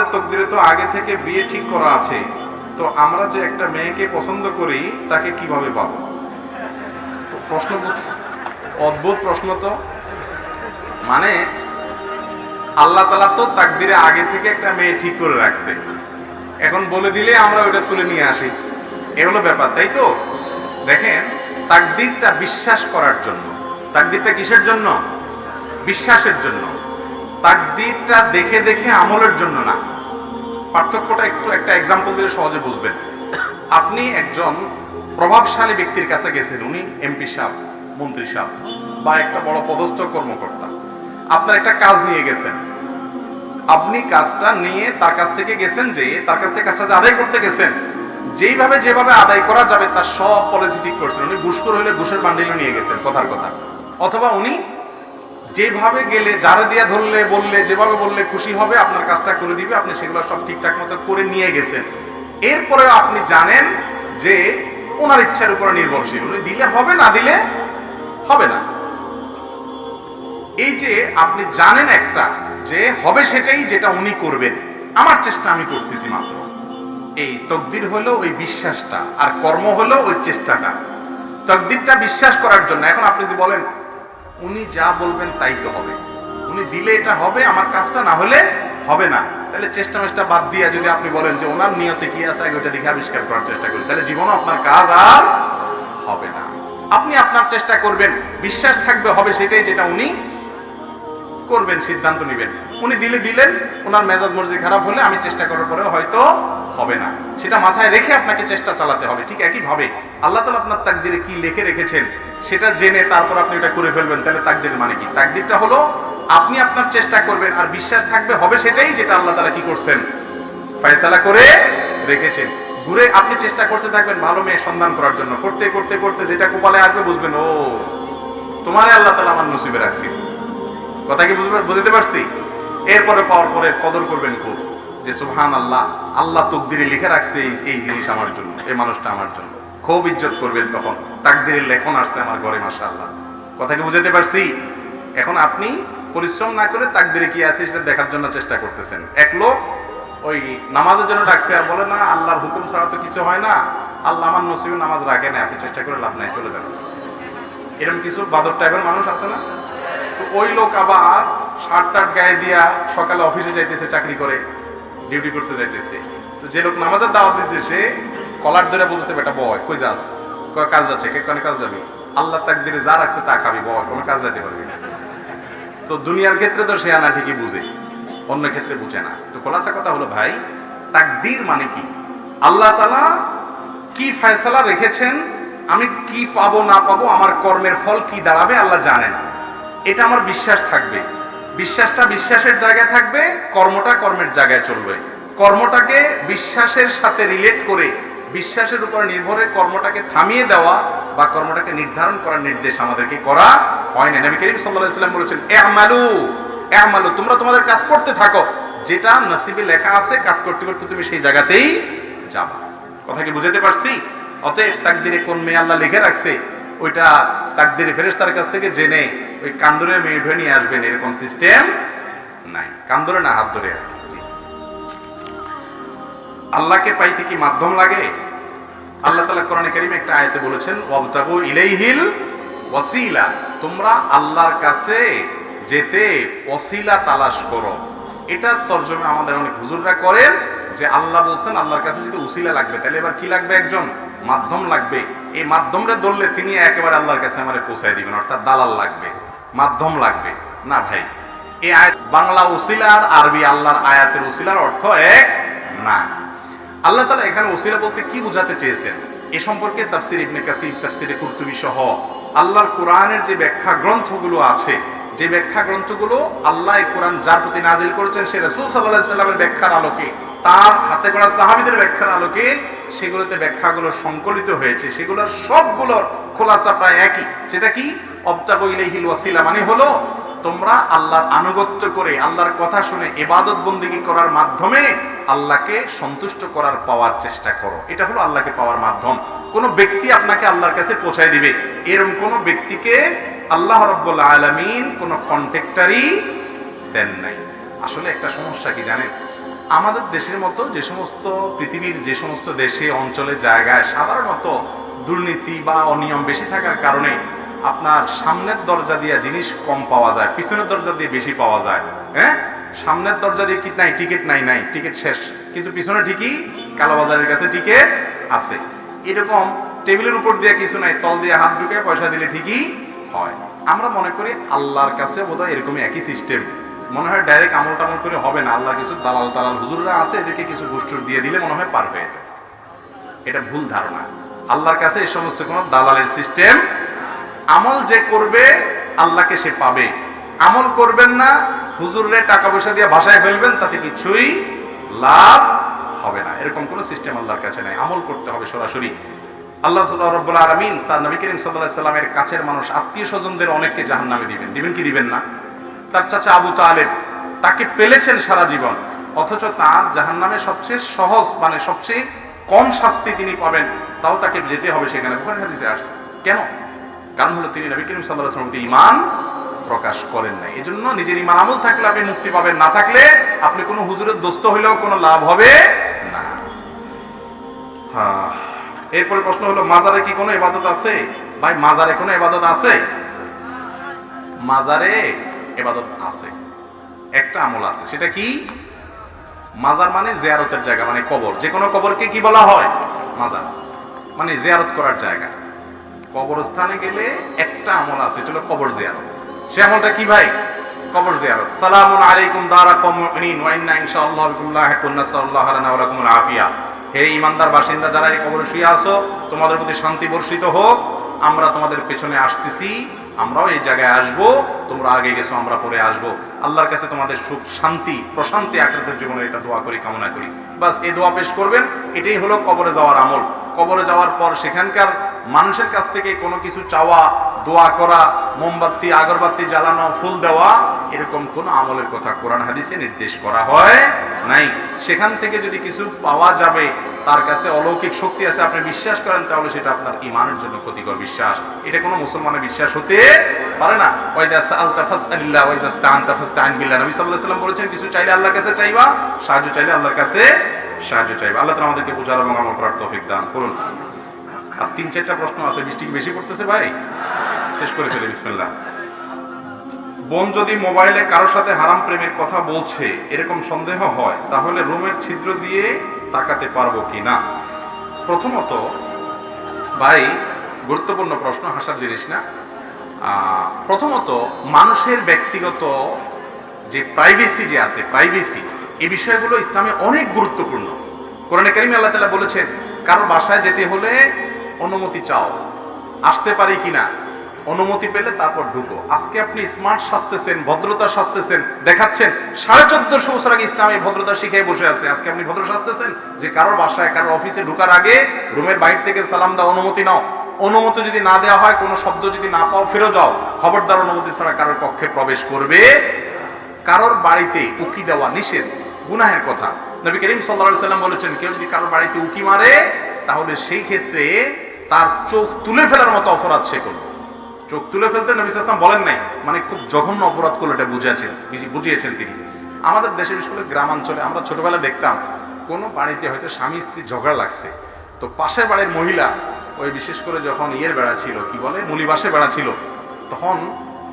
আমাদের তকদিরে তো আগে থেকে বিয়ে ঠিক করা আছে। তো আমরা যে একটা মেয়েকে পছন্দ করি, তাকে কীভাবে পাবো? প্রশ্ন অদ্ভুত প্রশ্ন তো। মানে আল্লাহ তালা তো তাকদিরে আগে থেকে একটা মেয়ে ঠিক করে রাখছে। এখন বলে দিলে আমরা ওটা তুলে নিয়ে আসি। এ হলো ব্যাপার, তাই তো? দেখেন, তাকদিরটা বিশ্বাস করার জন্য। তাকদিরটা কিসের জন্য? বিশ্বাসের জন্য। তাকদিরটা দেখে দেখে আমলের জন্য না। পার্থক্যটা একটু একটা এক্সাম্পল দিলে সহজে বুঝবেন। আপনি একজন প্রভাবশালী ব্যক্তির কাছে গেছেন, উনি এমপি সাহেব, মন্ত্রী সাহেব, বা একটা বড় পদস্থ কর্মকর্তা। আপনার একটা কাজ নিয়ে গেছেন। আপনি কাজটা নিয়ে তার কাছ থেকে গেছেন যে, তার কাছ থেকে কাজটা আদায় করতে গেছেন, যেইভাবে যেভাবে আদায় করা যাবে তার সব পলিসি ঠিক করছেন। উনি ঘুষখোর হলে ঘুষের বান্ডিলও নিয়ে গেছেন, কথার কথা। অথবা উনি যেভাবে গেলে, যারা দিয়া ধরলে, বললে, যেভাবে বললে খুশি হবে, আপনার কাজটা করে দিবে, আপনি সেগুলো সব ঠিকঠাক মতো করে নিয়ে গেছেন। এরপরে আপনি জানেন যে ওনার ইচ্ছার উপরে নির্ভরশীল। উনি দিলে হবে, না দিলে হবে না। এই যে আপনি জানেন একটা, যে হবে সেটাই যেটা উনি করবেন। আমার চেষ্টা আমি করতেছি মাত্র। এই তকদির হলো ওই বিশ্বাসটা, আর কর্ম হলো ওই চেষ্টাটা। তকদিরটা বিশ্বাস করার জন্য। এখন আপনি যদি বলেন উনি যা বলবেন তাই তো হবে। উনি দিলে এটা হবে, আমার কাজটা না হলে হবে না। তাহলে চেষ্টা মেষ্টা বাদ দিয়ে যদি আপনি বলেন যে ওনার নিয়তে কি আছে, আগে ওইটা দেখে আবিষ্কার করার চেষ্টা করি তাহলে জীবনও আপনার কাজ আর হবে না। আপনি আপনার চেষ্টা করবেন, বিশ্বাস থাকবে, হবে সেটাই যেটা উনি করবেন, সিদ্ধান্ত নেবেন। উনি দিলে দিলেন, ওনার মেজাজ মর্জি খারাপ হলে আমি চেষ্টা করার পরেও হয়তো হবে না। সেটা মাথায় রেখে আপনাকে চেষ্টা চালাতে হবে। ঠিক একই ভাবে আল্লাহ তালা আপনার তাকদিরে কি লিখে রেখেছেন সেটা জেনে তারপর আপনি ওটা করে ফেলবেন। তাহলে তাকদির মানে কি? তাকদিরটা হলো আপনি আপনার চেষ্টা করবেন আর বিশ্বাস থাকবে, হবে সেটাই যেটা আল্লাহ তালা কি করছেন? ফয়সালা করে রেখেছেন। ঘুরে আপনি চেষ্টা করতে থাকবেন ভালো মেয়ে সন্ধান করার জন্য। করতে করতে করতে যেটা কোপালে আসবে বুঝবেন, ও, তোমারে আল্লাহ তালা আমার নসিবে রাখছি। কথা কি বুঝতে বুঝতে পারছি? এরপরে পাওয়ার পরে কদর করবেন খুব। যে সুবহান আল্লাহ আল্লাহ তকদিরে লিখে রাখছে এই এই জিনিস আমার জন্য, এই মানুষটা আমার জন্য। খুব ইজ্জত করবেন তখন। তাকদিরের লেখন আসছে আমার ঘরে মাসা আল্লাহ কথা কি বুঝতে পারছি? এখন আপনি পরিশ্রম না করে তাকদিরে কি আছে সেটা দেখার জন্য চেষ্টা করতেছেন। এক লোক ওই নামাজের জন্য ডাকছে আর বলে, না, আল্লাহর হুকুম ছাড়া তো কিছু হয় না। আল্লাহ আমার নসিবে নামাজ রাখে না আপনি চেষ্টা করে লাভ নাই, চলে যান। এরকম কিছু বাদর টাইপের মানুষ আছে না? তো ওই লোক আবার শার্ট গায়ে দিয়া সকালে অফিসে যাইতেছে, চাকরি করে। ডিউটি করতে যাইতেছে। তো যে লোক নামাজের দাওয়াত দিচ্ছে সে কলার ধরে বলতেছে, বেটা, বয়, কই যাস? কাজ যাচ্ছে? কে কোনে কাজ যাবি? আল্লাহ তাক তাকদিরে যা রাখছে তা খাবি, বয়, কোনো কাজ যাইতে পারবি না। তো দুনিয়ার ক্ষেত্রে তো সে আনা ঠিকই বুঝে, অন্য ক্ষেত্রে বুঝে না। তো খোলাসা কথা হলো, ভাই, তাকদির মানে কি? আল্লাহ তালা কি ফয়সালা রেখেছেন? আমি কি পাবো, না পাবো, আমার কর্মের ফল কি দাঁড়াবে, আল্লাহ জানেন। এটা আমার বিশ্বাস থাকবে। বিশ্বাসটা বিশ্বাসের জায়গায় থাকবে, কর্মটা কর্মের জায়গায় চলবে। কর্মটাকে বিশ্বাসের সাথে রিলেট করে, বিশ্বাসের উপর নির্ভরে কর্মটাকে থামিয়ে দেওয়া বা কর্মটাকে নির্ধারণ করার নির্দেশ আমাদেরকে করা হয় না নবী করিম আলাইহি সাল্লাম বলেছেন আমালু আমালু তোমরা তোমাদের কাজ করতে থাকো। যেটা নসিবে লেখা আছে, কাজ করতে করতে তুমি সেই জায়গাতেই যাবা। কথা কি বুঝাতে পারছি? অতএব তাকদিরে কোন মেয়ে আল্লাহ লিখে রাখছে? ওইটা তাকদিরে ফেরেশতার কাছ থেকে জেনে ওই কান্দরে মেয়ে ধরে নিয়ে আসবেন, এরকম সিস্টেম নাই। কান্দরে না, হাত ধরে। আল্লাহকে পাইতে কি মাধ্যম লাগে? আল্লাহ তালা কোরআনে কারিমে একটা আয়তে বলেছেন, ওয়াবতাগু ইলাইহিল ওয়াসিলা। তোমরা আল্লাহর কাছে যেতে ওসিলা তালাশ করো। এটার তর্জমে আমাদের অনেক হুজুররা করেন, যে আল্লাহ বলছেন, আল্লাহর কাছে যদি উসিলা লাগবে। তাহলে এবার কি লাগবে একজন? মাধ্যম লাগবে। এই মাধ্যমটা ধরলে তিনি একেবারে আল্লাহর কাছে আমাদের পৌঁছায় দিবেন, অর্থাৎ দালাল লাগবে, মাধ্যম লাগবে। না ভাই, এই আয়াত বাংলা উসিলা আর আরবি আল্লাহর আয়াতের উসিলার অর্থ এক না। আল্লাহ তালা এখানে ওসিলা বলতে কি বোঝাতে চেয়েছেন? এ সম্পর্কে তাফসির ইবনে কাসির, তাফসিরে কুরতুবি সহ আল্লাহর কোরআনের যে ব্যাখ্যা গ্রন্থগুলো আছে, যে ব্যাখ্যা গ্রন্থগুলো আল্লাহ কোরআন যার প্রতি নাজিল করেছেন, সে রাসূল সাল্লাল্লাহু ব্যাখ্যার আলোকে, তার হাতে করা সাহাবীদের ব্যাখ্যার আলোকে সেগুলোতে ব্যাখ্যাগুলো সংকলিত হয়েছে, সেগুলোর সবগুলোর খোলাসা প্রায় একই। সেটা কি? অবতাগু ইলাইহিল ওয়াসিলা মানে হলো তোমরা আল্লাহর আনুগত্য করে, আল্লাহর কথা শুনে এবাদত বন্দিগি করার মাধ্যমে আল্লাহকে সন্তুষ্ট করার পাওয়ার চেষ্টা করো। এটা হলো আল্লাহকে পাওয়ার মাধ্যম। কোনো ব্যক্তি আপনাকে আল্লাহর কাছে পৌঁছায় দিবে। এরকম কোনো ব্যক্তিকে আল্লাহ রব্বুল আলামিন কোনো কন্ট্রাক্টারই দেন নাই। আসলে একটা সমস্যা কি জানেন? আমাদের দেশের মতো যে সমস্ত পৃথিবীর যে সমস্ত দেশে, অঞ্চলে, জায়গায় সাধারণত দুর্নীতি বা অনিয়ম বেশি থাকার কারণে আপনার সামনের দরজা দিয়ে জিনিস কম পাওয়া যায়, পিছনের দরজা দিয়ে বেশি পাওয়া যায় হ্যাঁ? সামনের দরজা দিয়ে কি নাই, টিকিট নাই নাই, টিকিট শেষ। কিন্তু পিছনে ঠিকই কালোবাজারের কাছে টিকিট আছে। এরকম টেবিলের উপর দিয়ে কিছু নাই, তল দিয়ে হাত ঢুকে পয়সা দিলে ঠিকই হয়। আমরা মনে করি আল্লাহর কাছে বোধহয় এরকমই একই সিস্টেম। মনে হয় ডাইরেক্ট আমল টামল করে হবে না আল্লাহ কিছু দালাল তালাল হুজুররা আছে, এদেরকে কিছু গোষ্ঠীর দিয়ে দিলে মনে হয় পার হয়ে যায়। এটা ভুল ধারণা। আল্লাহর কাছে এই সমস্ত কোনো দালালের সিস্টেম আমল যে করবে, আল্লাহকে সে পাবে। আমল করবেন না হুজুরে টাকা পয়সা দিয়ে ভাষায় ফেলবেন, তাতে কিছুই লাভ হবে না। এরকম কোনো সিস্টেম আল্লাহর কাছে নাই। আমল করতে হবে সরাসরি। আল্লাহ রব্বুল আলমিন তার নবী করিম সাল্লাহ সাল্লামের কাছের মানুষ, আত্মীয় স্বজনদের অনেককে জাহান নামে দিবেন। দিবেন কি দিবেন না? তার চাচা আবু তালেব, তাকে পেলেছেন সারা জীবন। অথচ তার জাহান নামে সবচেয়ে সহজ মানে সবচেয়ে কম শাস্তি তিনি পাবেন, তাও তাকে যেতে হবে সেখানে। হাদিসে আসছে। কেন? কারণ হলো তিনি নবী করিম সাল্লাহ ইমান প্রকাশ করেন নাই। এই জন্য নিজের ইমান আমল থাকলে আপনি মুক্তি পাবেন, না থাকলে আপনি কোনো হুজুরের দোস্ত হইলেও কোনো লাভ হবে না। হ্যাঁ এরপরে প্রশ্ন হলো, মাজারে কি কোনো ইবাদত আছে? ভাই, মাজারে কোনো ইবাদত আছে? মাজারে ইবাদত আছে। একটা আমল আছে। সেটা কি? মাজার মানে জিয়ারতের জায়গা মানে কবর। যে কোনো কবরকে কি বলা হয়? মাজার। মানে জিয়ারত করার জায়গা। কবরস্থানে গেলে একটা আমল আছে এটা হলো কবর জিয়ারত। সে আমলটা কি ভাই? কবর জিয়ারত। সালামুন আলাইকুম দারা কওমিন ওয়া ইন্না ইনশাআল্লাহ বিকুম লাহিকুন নাসাল্লাহু লানা ওয়া লাকুমুল আফিয়া। হে ইমানদার বাসিন্দা, যারা এই কবরে শুয়ে আছো, তোমাদের প্রতি শান্তি বর্ষিত হোক। আমরা তোমাদের পেছনে আসতেছি। আমরাও এই জায়গায় আসব, তোমরা আগে গেছো, আমরা পরে আসব। আল্লাহর কাছে তোমাদের সুখ, শান্তি, প্রশান্তি আখেরাতের জীবনে এটা দোয়া করি, কামনা করি। বাস, এই দোয়া পেশ করবেন। এটাই হলো কবরে যাওয়ার আমল। কবরে যাওয়ার পর সেখানকার মানুষের কাছ থেকে কোনো কিছু চাওয়া, দোয়া করা, মোমবাতি, আগরবাতি জ্বালানো, ফুল দেওয়া, এরকম কোন আমলের কথা কোরআন হাদিসে নির্দেশ করা হয় নাই। সেখান থেকে যদি কিছু পাওয়া যাবে তার কাছে অলৌকিক শক্তি আছে, আপনি বিশ্বাস করেন, তাহলে সেটা আপনার ইমানের জন্য ক্ষতিকর বিশ্বাস। এটা কোনো মুসলমানের বিশ্বাস হতে পারে না। ওয়াইদা সাআলতা ফাসআলিল্লাহ, ওয়াইদা ইসতাআনতা ফাসতাইন বিল্লাহ। নবী সাল্লাল্লাহু আলাইহি ওয়াসাল্লাম বলেছেন, কিছু চাইলে আল্লাহর কাছে চাইবা, সাহায্য চাইলে আল্লাহর কাছে সাহায্য চাইবা। আল্লাহ তাআলা আমাদেরকে বোঝার এবং আমল করার তৌফিক দান করুন। আর তিন চারটা প্রশ্ন আছে, বৃষ্টি বেশি পড়তেছে ভাই? শেষ করে ফেলে, বিসমিল্লাহ। বোন যদি মোবাইলে কারোর সাথে হারাম প্রেমের কথা বলছে, এরকম সন্দেহ হয়, তাহলে রুমের ছিদ্র দিয়ে তাকাতে পারব কি না প্রথমত, ভাই, গুরুত্বপূর্ণ প্রশ্ন, হাসার জিনিস না। প্রথমত, মানুষের ব্যক্তিগত যে প্রাইভেসি যে আছে প্রাইভেসি এই বিষয়গুলো ইসলামে অনেক গুরুত্বপূর্ণ। কোরআনে কারিমে আল্লাহ তাআলা বলেছেন, কারও বাসায় যেতে হলে অনুমতি চাও, আসতে পারি কিনা? অনুমতি পেলে তারপর ঢুকো। আজকে আপনি স্মার্ট সাজতেছেন, ভদ্রতা সাজতেছেন, দেখাচ্ছেন। সাড়ে চোদ্দশো বছর আগে ইসলাম ভদ্রতা শিখে বসে আছে। আজকে আপনি ভদ্র সাজতেছেন যে কারোর বাসায়, কারোর অফিসে ঢুকার আগে রুমের বাইরে থেকে সালাম দাও, অনুমতি নাও। অনুমতি যদি না দেওয়া হয়, কোনো শব্দ যদি না পাও, ফিরে যাও। খবরদার অনুমতি ছাড়া কারোর কক্ষে প্রবেশ করবে কারোর বাড়িতে উকি দেওয়া নিষেধ, গুনাহের কথা। নবী করিম সাল্লাল্লাহু সাল্লাম বলেছেন, কেউ যদি কারোর বাড়িতে উকি মারে, তাহলে সেই ক্ষেত্রে তার চোখ তুলে ফেলার মতো অপরাধ সে করবে। চোখ তুলে ফেলতে নবী সাল্লাম বলেন নাই। মানে খুব জঘন্য অপরাধ করল, এটা বুঝিয়েছেন বুঝিয়েছেন তিনি। আমাদের দেশে বিশেষ করে গ্রামাঞ্চলে আমরা ছোটবেলায় দেখতাম, কোনো বাড়িতে হয়তো স্বামী স্ত্রী ঝগড়া লাগছে। তো পাশের বাড়ির মহিলা ওই বিশেষ করে যখন ইয়ের বেড়া ছিল, কি বলে মুলিবাসে বেড়া ছিল, তখন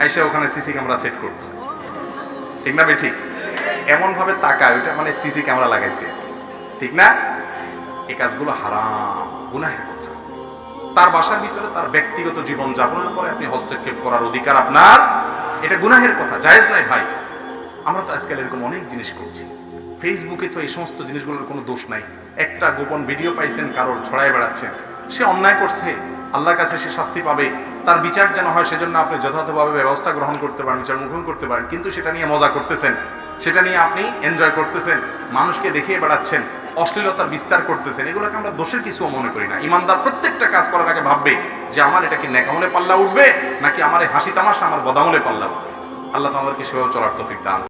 এসে ওখানে সিসি ক্যামেরা সেট করছে। ঠিক না ঠিক? এমন ভাবে তাকায়, ওইটা মানে সিসি ক্যামেরা লাগাইছে। ঠিক না? এই কাজগুলো হারাম, গুনাহের তার বাসার ভিতরে তার ব্যক্তিগত জীবন যাপনের পরে আপনি হস্তক্ষেপ করার অধিকার আপনার? এটা গুনাহের কথা, জায়েজ নাই ভাই। আমরা তো আজকাল এরকম অনেক জিনিস করছি। ফেসবুকে তো এই সমস্ত জিনিসগুলোর কোনো দোষ নাই। একটা গোপন ভিডিও পাইছেন, কারোর ছড়াই বেড়াচ্ছেন। সে অন্যায় করছে, আল্লাহর কাছে সে শাস্তি পাবে। তার বিচার যেন হয়, সেজন্য আপনি যথাযথভাবে ব্যবস্থা গ্রহণ করতে পারেন বিচার মুখন করতে পারেন। কিন্তু সেটা নিয়ে মজা করতেছেন। সেটা নিয়ে আপনি এনজয় করতেছেন। মানুষকে দেখিয়ে বেড়াচ্ছেন। অশ্লীলতার বিস্তার করতেছেন, এগুলোকে আমরা দোষের কিছু মনে করি না। ইমানদার প্রত্যেকটা কাজ করার আগে ভাববে যে আমার এটা কি নেকামলে পাল্লা উঠবে, নাকি আমার হাসি তামাশা আমার বদামলে পাল্লা উঠবে। আল্লাহ আমাদেরকে সেভাবে চলার তফিক দান।